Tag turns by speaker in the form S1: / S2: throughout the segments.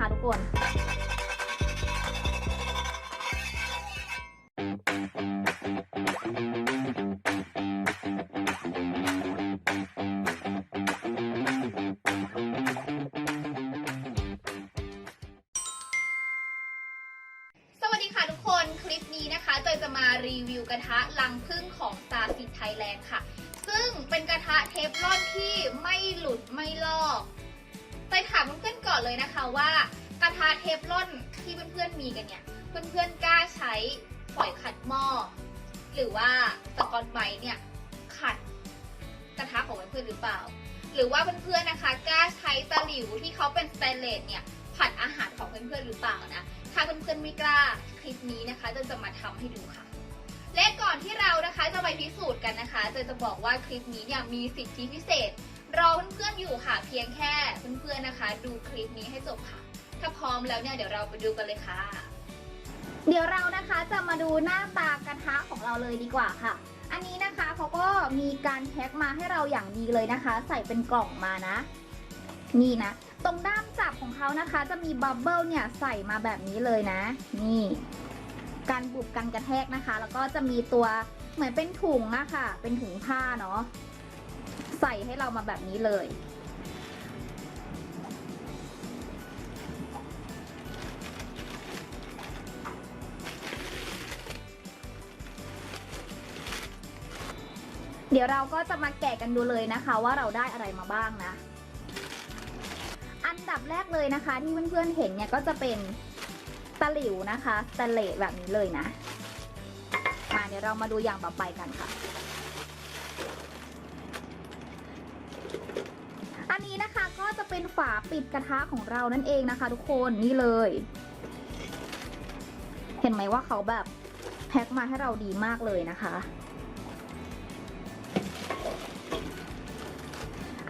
S1: นะคะทุกคน เพื่อนๆก่อนเลยนะคะว่ากระทะเทฟลอนที่เพื่อนๆมีกันเนี่ยเพื่อนๆกล้าใช้ฝอยขัดหม้อหรือว่าสกอตไบรท์เนี่ยขัดกระทะของเพื่อนๆหรือเปล่า หรือว่าเพื่อนๆนะคะ กล้าใช้ตะหลิวที่เขาเป็นสเตนเลสเนี่ยผัดอาหารของเพื่อนๆหรือเปล่านะถ้าเพื่อนๆไม่กล้าคลิปนี้นะคะเจะจะมาทำให้ดูค่ะและก่อนที่เรานะคะจะไปพิสูจน์กันนะคะเจะจะบอกว่าคลิปนี้เนี่ยมีสิทธิพิเศษ รอเพื่อนๆอยู่ค่ะ เพียงแค่เพื่อนๆนะคะ ดูคลิปนี้ให้จบค่ะ ถ้าพร้อมแล้วเนี่ยเดี๋ยวเราไปดูกันเลยค่ะ เดี๋ยวเรานะคะจะมาดูหน้าตากระทะของเราเลยดีกว่าค่ะ อันนี้นะคะเขาก็มีการแพ็คมาให้เราอย่างดีเลยนะคะ ใส่เป็นกล่องมานะ นี่นะ ตรงด้ามจับของเขานะคะ จะมีบับเบิลเนี่ยใส่มาแบบนี้เลยนะ นี่การบุบกันกระแทกนะคะ แล้วก็จะมีตัวเหมือนเป็นถุงอะค่ะ เป็นถุงผ้าเนาะ ใส่ให้เรามาแบบนี้เลย เดี๋ยวเราก็จะมาแกะกันดูเลยนะคะว่าเราได้อะไรมาบ้างนะ อันดับแรกเลยนะคะ ที่เพื่อนๆเห็นเนี่ยก็จะเป็นตะหลิวนะคะตนเลสแบบนี้เลยนะมาเดี๋ยวเรามาดูอย่างต่อไปกันค่ะ อันนี้นะคะก็จะเปิดกระทะของเรานั่นเองนะคะ ทุกคนนี่เลย เห็นไหมว่าเขาแบบแพ็คมาให้เราดีมากเลยนะคะ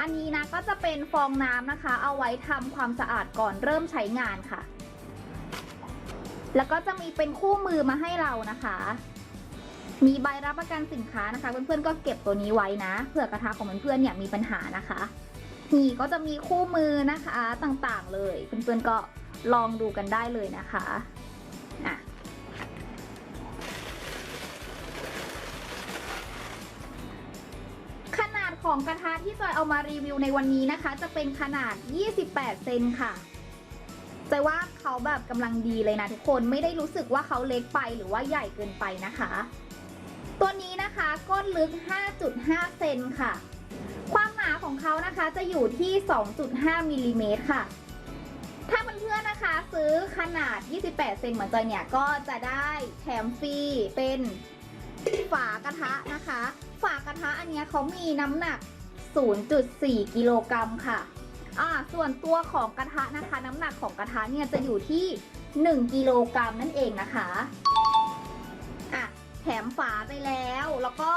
S1: อันนี้นะก็จะเป็นฟองน้ำนะคะ เอาไว้ทำความสะอาดก่อนเริ่มใช้งานค่ะ แล้วก็จะมีเป็นคู่มือมาให้เรานะคะ มีใบรับประกันสินค้านะคะ เพื่อนๆก็เก็บตัวนี้ไว้นะเผื่อกระทะของเพื่อนๆเนี่ยมีปัญหานะคะ นี่ก็จะมีคู่มือนะคะต่างๆเลยเพื่อนๆก็ลองดูกันได้เลยนะคะอะขนาดของกระทะที่จอยเอามารีวิวในวันนี้นะคะ จะเป็นขนาด 28 เซนค่ะจว่าเขาแบบกำลังดีเลยนะทุกคนไม่ได้รู้สึกว่าเขาเล็กไปหรือว่าใหญ่เกินไปนะคะ ตัวนี้นะคะก้นลึก 5.5 เซนค่ะ ความหนาของเขานะคะจะอยู่ที่ 2.5มิลลิเมตรค่ะ ถ้าเพื่อนๆนะคะซื้อขนาด 28 เซนเหมือนจอยเนี่ยก็จะได้แถมฟรีเป็นฝากระทะนะคะ ฝากระทะอันเนี้ยเขามีน้ำหนัก 0.4 กิโลกรัมค่ะอ่าส่วนตัวของกระทะนะคะ น้ำหนักของกระทะเนี่ยจะอยู่ที่ 1 กิโลกรัมนั่นเองนะคะอะแถมฝาไปแล้วแล้วก็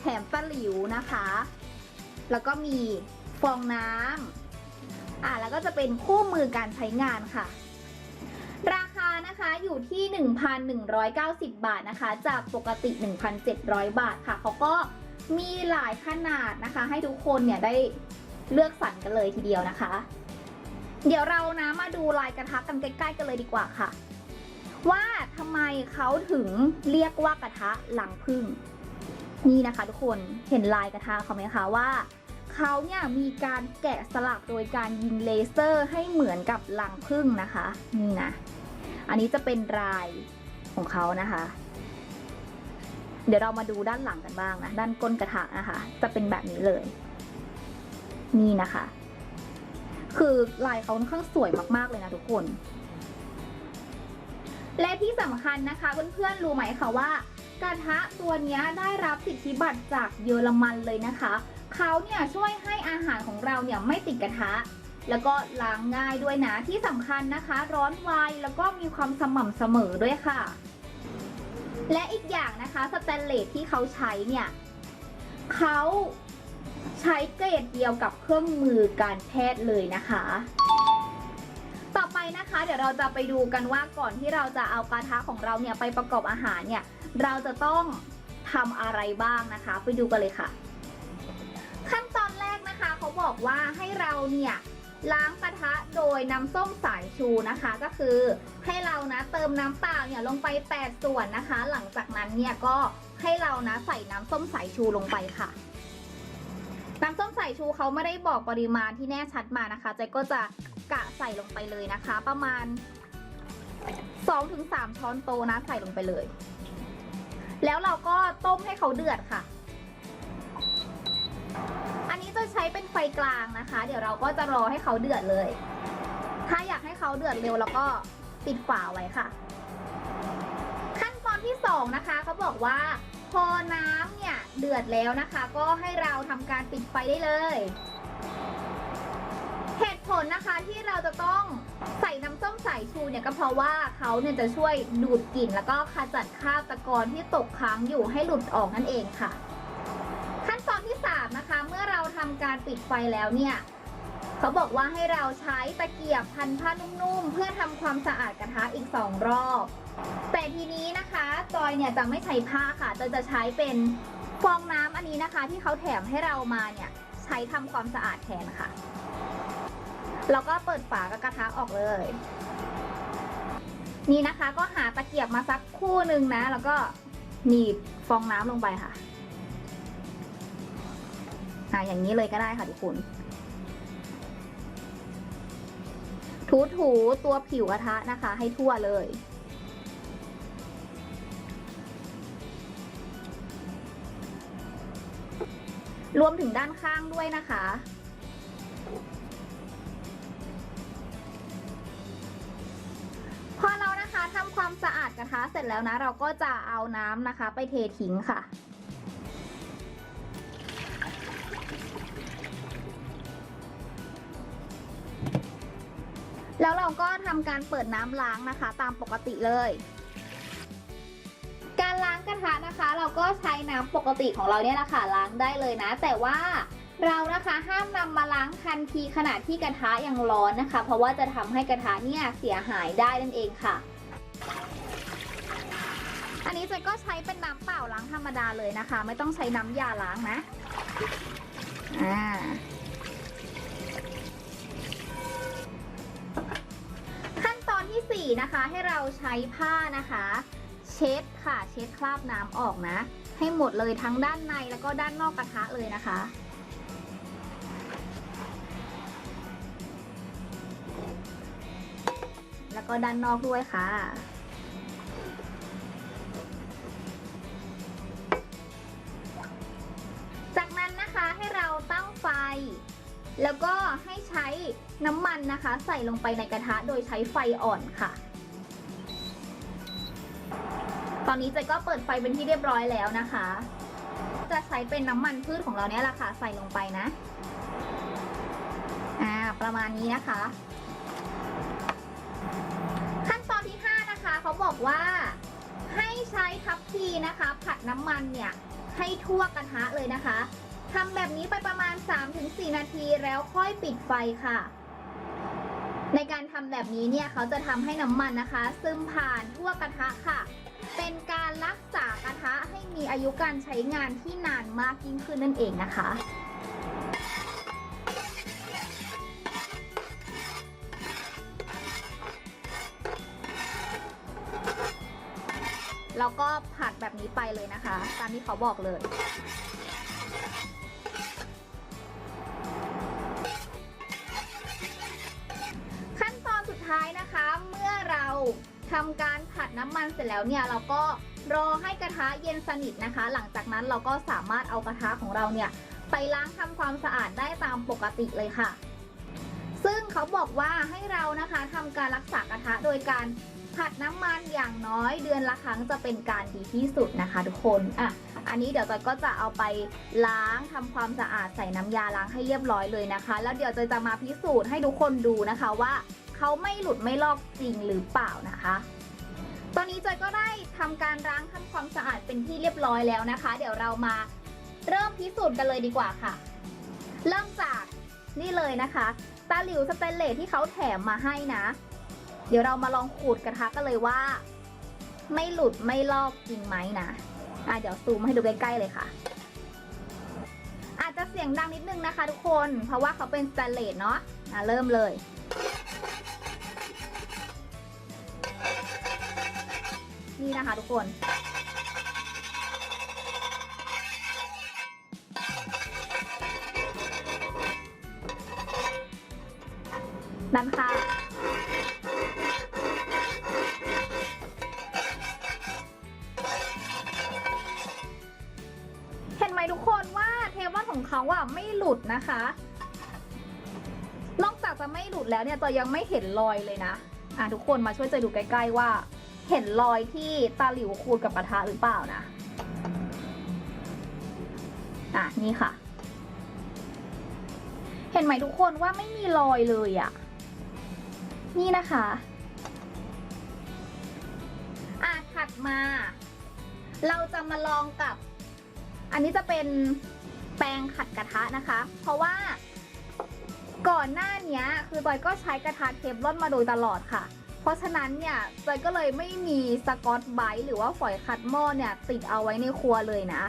S1: แถมตะหลิวนะคะ แล้วก็มีฟองน้ำอะแล้วก็จะเป็นคู่มือการใช้งานค่ะ ราคานะคะอยู่ที่ 1,190 บาทนะคะ จากปกติ 1,700 บาทค่ะ เขาก็มีหลายขนาดนะคะ ให้ทุกคนเนี่ยได้เลือกสรรกันเลยทีเดียวนะคะ เดี๋ยวเรานะมาดูลายกระทะกันใกล้ๆกันเลยดีกว่าค่ะ ว่าทำไมเขาถึงเรียกว่ากระทะหลังพึ่ง นี่นะคะ ทุกคนเห็นลายกระทะเขาไหมคะว่า เขาเนี่ยมีการแกะสลักโดยการยิงเลเซอร์ให้เหมือนกับลังพึ่งนะคะนี่นะอันนี้จะเป็นลายของเขานะคะ เดี๋ยวเรามาดูด้านหลังกันบ้างนะด้านก้นกระทะนะคะ จะเป็นแบบนี้เลย นี่นะคะ คือลายเขาค่อนข้างสวยมากๆเลยนะทุกคน และที่สำคัญนะคะเพื่อนๆรู้ไหมคะว่ากระทะตัวนี้ได้รับสิทธิบัตรจากเยอรมันเลยนะคะ เขาเนี่ยช่วยให้อาหารของเราเนี่ยไม่ติดกระทะ แล้วก็ล้างง่ายด้วยนะที่สำคัญนะคะ ร้อนไวแล้วก็มีความสม่ำเสมอด้วยค่ะ และอีกอย่างนะคะสแตนเลสที่เขาใช้เนี่ยเขาใช้เกรดเดียวกับเครื่องมือการแพทย์เลยนะคะ ต่อไปนะคะ เดี๋ยวเราจะไปดูกันว่าก่อนที่เราจะเอากระทะของเราเนี่ยไปประกอบอาหารเนี่ย เราจะต้องทำอะไรบ้างนะคะ ไปดูกันเลยค่ะ ขั้นตอนแรกนะคะเขาบอกว่าให้เราเนี่ยล้างกระทะโดยน้ำส้มสายชูนะคะ ก็คือให้เรานะเติมน้ำเปล่าเนี่ยลงไป 8 ส่วนนะคะ หลังจากนั้นเนี่ยก็ให้เรานะใส่น้ำส้มสายชูลงไปค่ะ น้ำส้มสายชูเขาไม่ได้บอกปริมาณที่แน่ชัดมานะคะเจ๊ก็จะกะใส่ลงไปเลยนะคะ ประมาณ 2-3 ช้อนโตะนะใส่ลงไปเลย แล้วเราก็ต้มให้เขาเดือดค่ะ อันนี้จะใช้เป็นไฟกลางนะคะ เดี๋ยวเราก็จะรอให้เขาเดือดเลย ถ้าอยากให้เขาเดือดเร็วแล้วก็ปิดฝาไว้ค่ะ ขั้นตอนที่สองนะคะเขาบอกว่าพอน้ำเนี่ยเดือดแล้วนะคะ ก็ให้เราทำการปิดไฟได้เลยเหตุผลนะคะที่เราจะต้องใส่น้ำส้มสายชูเนี่ยก็เพราะว่าเขาเนี่ยจะช่วยดูดกลิ่น แล้วก็ขจัดคราบตะกอนที่ตกค้างอยู่ให้หลุดออกนั่นเองค่ะ เมื่อเราทำการปิดไฟแล้วเนี่ยเขาบอกว่าให้เราใช้ตะเกียบพันผ้านุ่มๆ เพื่อทำความสะอาดกระทะอีก 2 รอบ แต่ทีนี้นะคะจอยเนี่ยจะไม่ใช้ผ้าค่ะจอยจะใช้เป็นฟองน้ำอันนี้นะคะ ที่เขาแถมให้เรามาเนี่ยใช้ทำความสะอาดแทนค่ะ แล้วก็เปิดฝากระทะออกเลย นี่นะคะก็หาตะเกียบมาสักคู่หนึ่งนะ แล้วก็หนีบฟองน้ำลงไปค่ะ อ่าอย่างนี้เลยก็ได้ค่ะทุกคนถูถูๆตัวผิวกระทะนะคะ ให้ทั่วเลย รวมถึงด้านข้างด้วยนะคะพอเรานะคะทำความสะอาดกระทะเสร็จแล้วนะ เราก็จะเอาน้ำนะคะ ไปเททิ้งค่ะ แล้วเราก็ทำการเปิดน้ำล้างนะคะ ตามปกติเลย การล้างกระทะนะคะ เราก็ใช้น้ำปกติของเราเนี่ยแหละค่ะล้างได้เลยนะ แต่ว่าเรานะคะห้ามนำมาล้างทันทีขณะที่กระทะยังร้อนนะคะ เพราะว่าจะทำให้กระทะเนี่ยเสียหายได้นั่นเองค่ะ อันนี้เจนก็ใช้เป็นน้ำเปล่าล้างธรรมดาเลยนะคะ ไม่ต้องใช้น้ำยาล้างนะอ่า ทีสี่4นะคะให้เราใช้ผ้านะคะ เช็ดค่ะเช็ดคราบน้ำออกนะ ให้หมดเลยทั้งด้านในแล้วก็ด้านนอกกระทะเลยนะคะแล้วก็ด้านนอกด้วยค่ะ จากนั้นนะคะให้เราตั้งไฟ แล้วก็ให้ใช้น้ำมันนะคะ ใส่ลงไปในกระทะโดยใช้ไฟอ่อนค่ะ ตอนนี้เจก็เปิดไฟเป็นที่เรียบร้อยแล้วนะคะ จะใช้เป็นน้ำมันพืชของเราเนี่ยแหละค่ะใส่ลงไปนะ อ่าประมาณนี้นะคะ ขั้นตอนที่ 5 นะคะเขาบอกว่าให้ใช้ทัพพีนะคะ ผัดน้ำมันเนี่ยให้ทั่วกระทะเลยนะคะ ทำแบบนี้ไปประมาณ 3-4 นาทีแล้วค่อยปิดไฟค่ะ ในการทำแบบนี้เนี่ยเขาจะทำให้น้ำมันนะคะ ซึมผ่านทั่วกระทะค่ะ เป็นการรักษากระทะให้มีอายุการใช้งานที่นานมากยิ่งขึ้นนั่นเองนะคะแล้วก็ผัดแบบนี้ไปเลยนะคะ ตามที่เขาบอกเลย ทำการผัดน้ำมันเสร็จแล้วเนี่ยเราก็รอให้กระทะเย็นสนิทนะคะ หลังจากนั้นเราก็สามารถเอากระทะของเราเนี่ยไปล้างทำความสะอาดได้ตามปกติเลยค่ะ ซึ่งเขาบอกว่าให้เรานะคะทำการรักษากระทะโดยการผัดน้ำมันอย่างน้อยเดือนละครั้งจะเป็นการดีที่สุดนะคะ ทุกคนอะอันนี้เดี๋ยวจอยก็จะเอาไปล้างทำความสะอาดใส่น้ำยาล้างให้เรียบร้อยเลยนะคะ แล้วเดี๋ยวจอยจะมาพิสูจน์ให้ทุกคนดูนะคะว่า เขาไม่หลุดไม่ลอกจริงหรือเปล่านะคะ ตอนนี้จอยก็ได้ทำการล้างทำความสะอาดเป็นที่เรียบร้อยแล้วนะคะ เดี๋ยวเรามาเริ่มพิสูจน์กันเลยดีกว่าค่ะ เริ่มจากนี่เลยนะคะ ตาหลิวสเตนเลสที่เขาแถมมาให้นะ เดี๋ยวเรามาลองขูดกระทะกันเลยว่า ไม่หลุดไม่ลอกจริงไหมนะอะเดี๋ยวซูมให้ดูใกล้ๆเลยค่ะ อาจจะเสียงดังนิดนึงนะคะทุกคน เพราะว่าเขาเป็นสแตนเลสเนาะอะเริ่มเลย นี่นะคะทุกคนนั่นค่ะเห็นไหมทุกคนว่าเทปว่าของเขาอะไม่หลุดนะคะนอกจากจะไม่หลุดแล้วเนี่ยจอยยังไม่เห็นรอยเลยนะ อะทุกคนมาช่วยจอยดูใกล้ ๆว่า เห็นรอยที่ตาหลิวขูดกับกระทะหรือเปล่านะ อะ นี่ค่ะ เห็นไหมทุกคนว่าไม่มีรอยเลยอะ่ะ นี่นะคะ อะ ถัดมา เราจะมาลองกับ อันนี้จะเป็นแปรงขัดกระทะนะคะ เพราะว่าก่อนหน้านี้คือจอยก็ใช้กระทะเทฟลอนมาโดยตลอดค่ะ เพราะฉะนั้นเนี่ยจอยก็เลยไม่มีสกอตไบรท์หรือว่าฝอยขัดหม้อเนี่ยติดเอาไว้ในครัวเลยนะ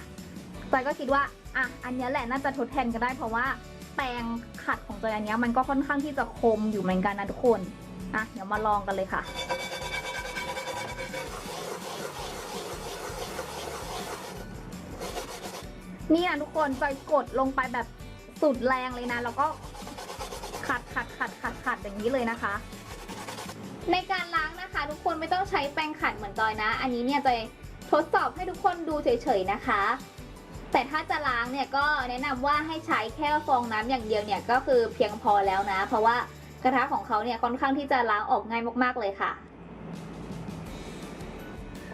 S1: จอยก็คิดว่าอะอันนี้แหละน่าจะทดแทนกันได้เพราะว่าแปรงขัดของจอยอันนี้มันก็ค่อนข้างที่จะคมอยู่เหมือนกันนะทุกคนอะเดี๋ยวมาลองกันเลยค่ะนี่นะทุกคนจอยกดลงไปแบบสุดแรงเลยนะ แล้วก็ขัดขัดขัดขัดขัดอย่างนี้เลยนะคะ ในการล้างนะคะ ทุกคนไม่ต้องใช้แปรงขัดเหมือนจอยนะ อันนี้เนี่ยจอยทดสอบให้ทุกคนดูเฉยๆนะคะ แต่ถ้าจะล้างเนี่ยก็แนะนำว่าให้ใช้แค่ฟองน้ำอย่างเดียวเนี่ยก็คือเพียงพอแล้วนะ เพราะว่ากระทะของเขาเนี่ยค่อนข้างที่จะล้างออกง่ายมากๆเลยค่ะ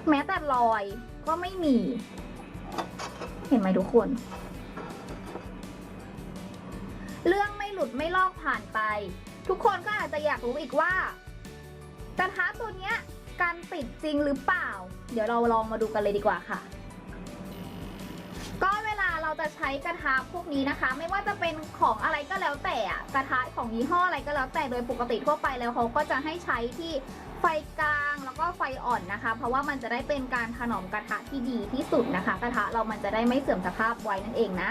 S1: แม้แต่รอยก็ไม่มี เห็นไหมทุกคน เรื่องไม่หลุดไม่ลอกผ่านไป ทุกคนก็อาจจะอยากรู้อีกว่า กระทะตัวเนี้ยการติดจริงหรือเปล่า เดี๋ยวเราลองมาดูกันเลยดีกว่าค่ะ ก็เวลาเราจะใช้กระทะพวกนี้นะคะ ไม่ว่าจะเป็นของอะไรก็แล้วแต่อะกระทะของยี่ห้ออะไรก็แล้วแต่โดยปกติทั่วไปแล้วเขาก็จะให้ใช้ที่ไฟกลางแล้วก็ไฟอ่อนนะคะ เพราะว่ามันจะได้เป็นการถนอมกระทะที่ดีที่สุดนะคะ กระทะเรามันจะได้ไม่เสื่อมสภาพไว้นั่นเองนะ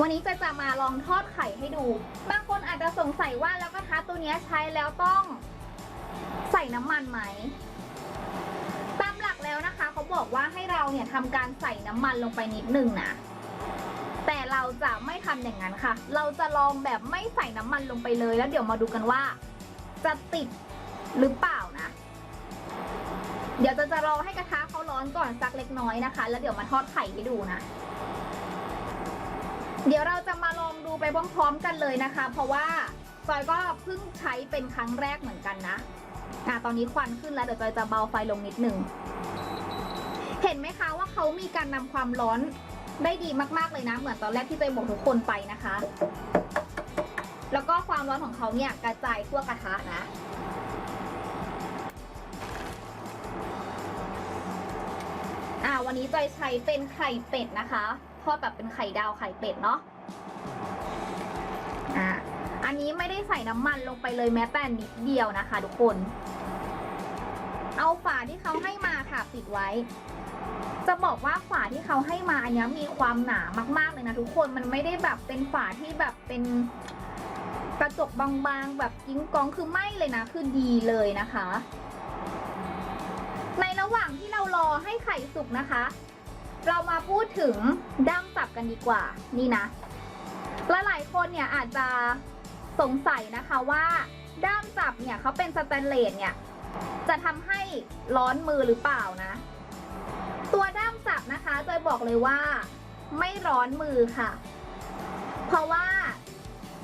S1: วันนี้จะจะมาลองทอดไข่ให้ดู บางคนอาจจะสงสัยว่าแล้วกระทะตัวนี้ใช้แล้วต้อง ใส่น้ำมันไหม ตามหลักแล้วนะคะเขาบอกว่าให้เราเนี่ยทำการใส่น้ำมันลงไปนิดนึงนะแต่เราจะไม่ทำอย่างนั้นค่ะ เราจะลองแบบไม่ใส่น้ำมันลงไปเลยแล้วเดี๋ยวมาดูกันว่า จะติดหรือเปล่านะ เดี๋ยวจะจะรอให้กระทะเขาร้อนก่อนสักเล็กน้อยนะคะ แล้วเดี๋ยวมาทอดไข่ให้ดูนะ เดี๋ยวเราจะมาลองดูไปพร้อมๆกันเลยนะคะ เพราะว่าจอยก็เพิ่งใช้เป็นครั้งแรกเหมือนกันนะ อะตอนนี้ควันขึ้นแล้วเดี๋ยวจอยจะเบาไฟลงนิดหนึ่ง เห็นไหมคะว่าเขามีการนำความร้อนได้ดีมากๆเลยนะ เหมือนตอนแรกที่จอยบอกทุกคนไปนะคะ แล้วก็ความร้อนของเขาเนี่ยกระจายทั่วกระทะนะอ่าวันนี้จอยใช้เป็นไข่เป็ดนะคะทอดแบบเป็นไข่ดาวไข่เป็ดเนาะอ่าอันนี้ไม่ได้ใส่น้ำมันลงไปเลยแม้แต่นิดเดียวนะคะทุกคน เอาฝาที่เขาให้มาค่ะปิดไว้ จะบอกว่าฝาที่เขาให้มาอันนี้มีความหนามากๆเลยนะทุกคนมันไม่ได้แบบเป็นฝาที่แบบเป็นกระจกบางๆ แบบกิ้งกองคือไม่เลยนะ คือดีเลยนะคะ ในระหว่างที่เรารอให้ไข่สุกนะคะ เรามาพูดถึงด้ามจับกันดีกว่า นี่นะหลายคนเนี่ยอาจจะสงสัยนะคะว่าด้ามจับเนี่ยเขาเป็นสแตนเลสเนี่ย จะทำให้ร้อนมือหรือเปล่านะ ตัวด้ามจับนะคะจอยบอกเลยว่า ไม่ร้อนมือค่ะ เพราะว่า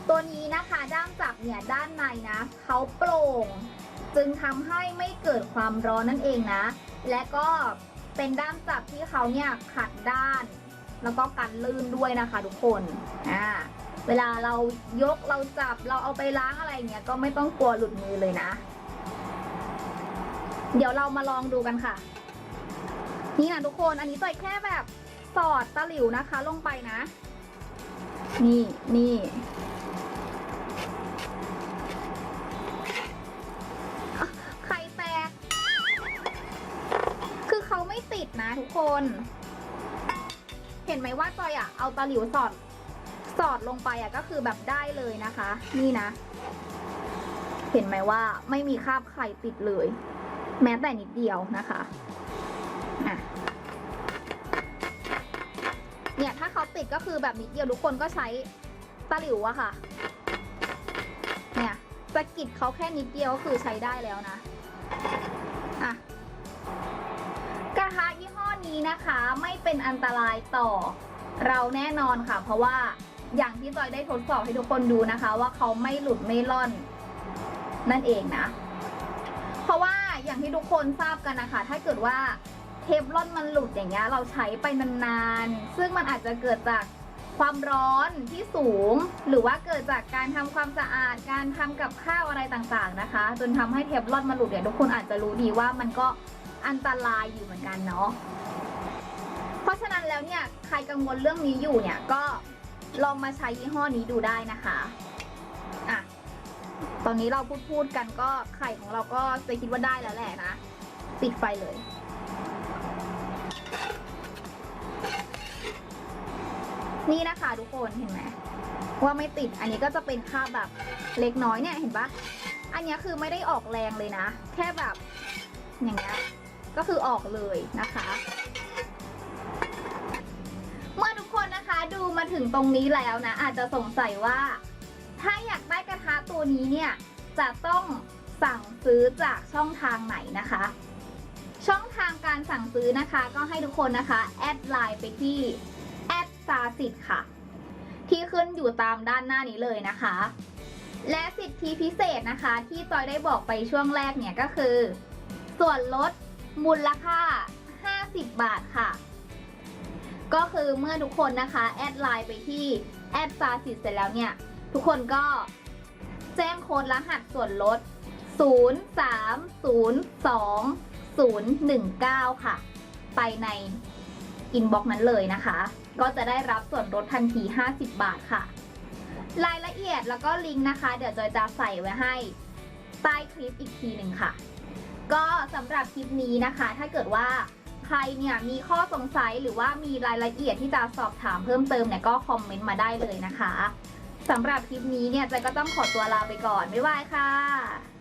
S1: ตัวนี้นะคะด้ามจับเนี่ยด้านในนะเขาโปร่ง จึงทำให้ไม่เกิดความร้อนนั่นเองนะ และก็เป็นด้ามจับที่เขาเนี่ยขัดด้าน แล้วก็กันลื่นด้วยนะคะทุกคนอ่าเวลาเรายกเราจับเราเอาไปล้างอะไรเงี้ยก็ไม่ต้องกลัวหลุดมือเลยนะ เดี๋ยวเรามาลองดูกันค่ะ นี่นะทุกคนอันนี้จอยแค่แบบสอดตะหลิวนะคะ ลงไปนะ นี่นี่ไข่แตก คือเขาไม่ติดนะทุกคน เห็นไหมว่าจอยอะเอาตะหลิวสอดสอดลงไปอะก็คือแบบได้เลยนะคะ นี่นะ เห็นไหมว่าไม่มีคราบไข่ติดเลย แม้แต่นิดเดียวนะคะอะเนี่ยถ้าเขาติดก็คือแบบนิดเดียวทุกคนก็ใช้ตะหลิวอะค่ะ เนี่ยสะกิดเขาแค่นิดเดียวก็คือใช้ได้แล้วนะอะกระทะยี่ห้อนี้นะคะ ไม่เป็นอันตรายต่อเราแน่นอนค่ะ เพราะว่าอย่างที่จอยได้ทดสอบให้ทุกคนดูนะคะ ว่าเขาไม่หลุดไม่ล่อน นั่นเองนะ อย่างที่ทุกคนทราบกันนะคะ ถ้าเกิดว่าเทฟลอนมันหลุดอย่างเงี้ยเราใช้ไปนานๆ ซึ่งมันอาจจะเกิดจากความร้อนที่สูง หรือว่าเกิดจากการทำความสะอาด การทำกับข้าวอะไรต่างๆนะคะ จนทำให้เทฟลอนมันหลุดเนี่ยทุกคนอาจจะรู้ดีว่ามันก็อันตรายอยู่เหมือนกันเนาะ เพราะฉะนั้นแล้วเนี่ยใครกังวลเรื่องนี้อยู่เนี่ยก็ลองมาใช้ยี่ห้อนี้ดูได้นะคะ ตอนนี้เราพูดพูดกันก็ไข่ของเราก็จะคิดว่าได้แล้วแหละนะ ปิดไฟเลย นี่นะคะทุกคนเห็นไหมว่าไม่ติดอันนี้ก็จะเป็นคาบแบบเล็กน้อยเนี่ยเห็นปะอันนี้คือไม่ได้ออกแรงเลยนะ แค่แบบอย่างเงี้ยก็คือออกเลยนะคะเมื่อทุกคนนะคะดูมาถึงตรงนี้แล้วนะ อาจจะสงสัยว่า ถ้าอยากได้กระทะตัวนี้เนี่ยจะต้องสั่งซื้อจากช่องทางไหนนะคะ ช่องทางการสั่งซื้อนะคะ ก็ให้ทุกคนนะคะแอดไลน์ไปที่แอดซาสิทค่ะ ที่ขึ้นอยู่ตามด้านหน้านี้เลยนะคะ และสิทธิพิเศษนะคะ ที่จอยได้บอกไปช่วงแรกเนี่ยก็คือ ส่วนลดมูลค่า 50 บาทค่ะ ก็คือเมื่อทุกคนนะคะ แอดไลน์ไปที่แอดซาสิทเสร็จแล้วเนี่ย ทุกคนก็แจ้งโค้ดรหัสส่วนลด 0302019 ค่ะ ไปในอินบ็อกซ์นั้นเลยนะคะ ก็จะได้รับส่วนลดทันที 50 บาทค่ะ รายละเอียดแล้วก็ลิงก์นะคะ เดี๋ยวจอยจะใส่ไว้ให้ใต้คลิปอีกทีหนึ่งค่ะ ก็สำหรับคลิปนี้นะคะ ถ้าเกิดว่าใครเนี่ยมีข้อสงสัยหรือว่ามีรายละเอียดที่จะสอบถามเพิ่มเติมเนี่ยก็คอมเมนต์มาได้เลยนะคะ สำหรับคลิปนี้เนี่ยจะก็ต้องขอตัวลาไปก่อน บ๊ายบายค่ะ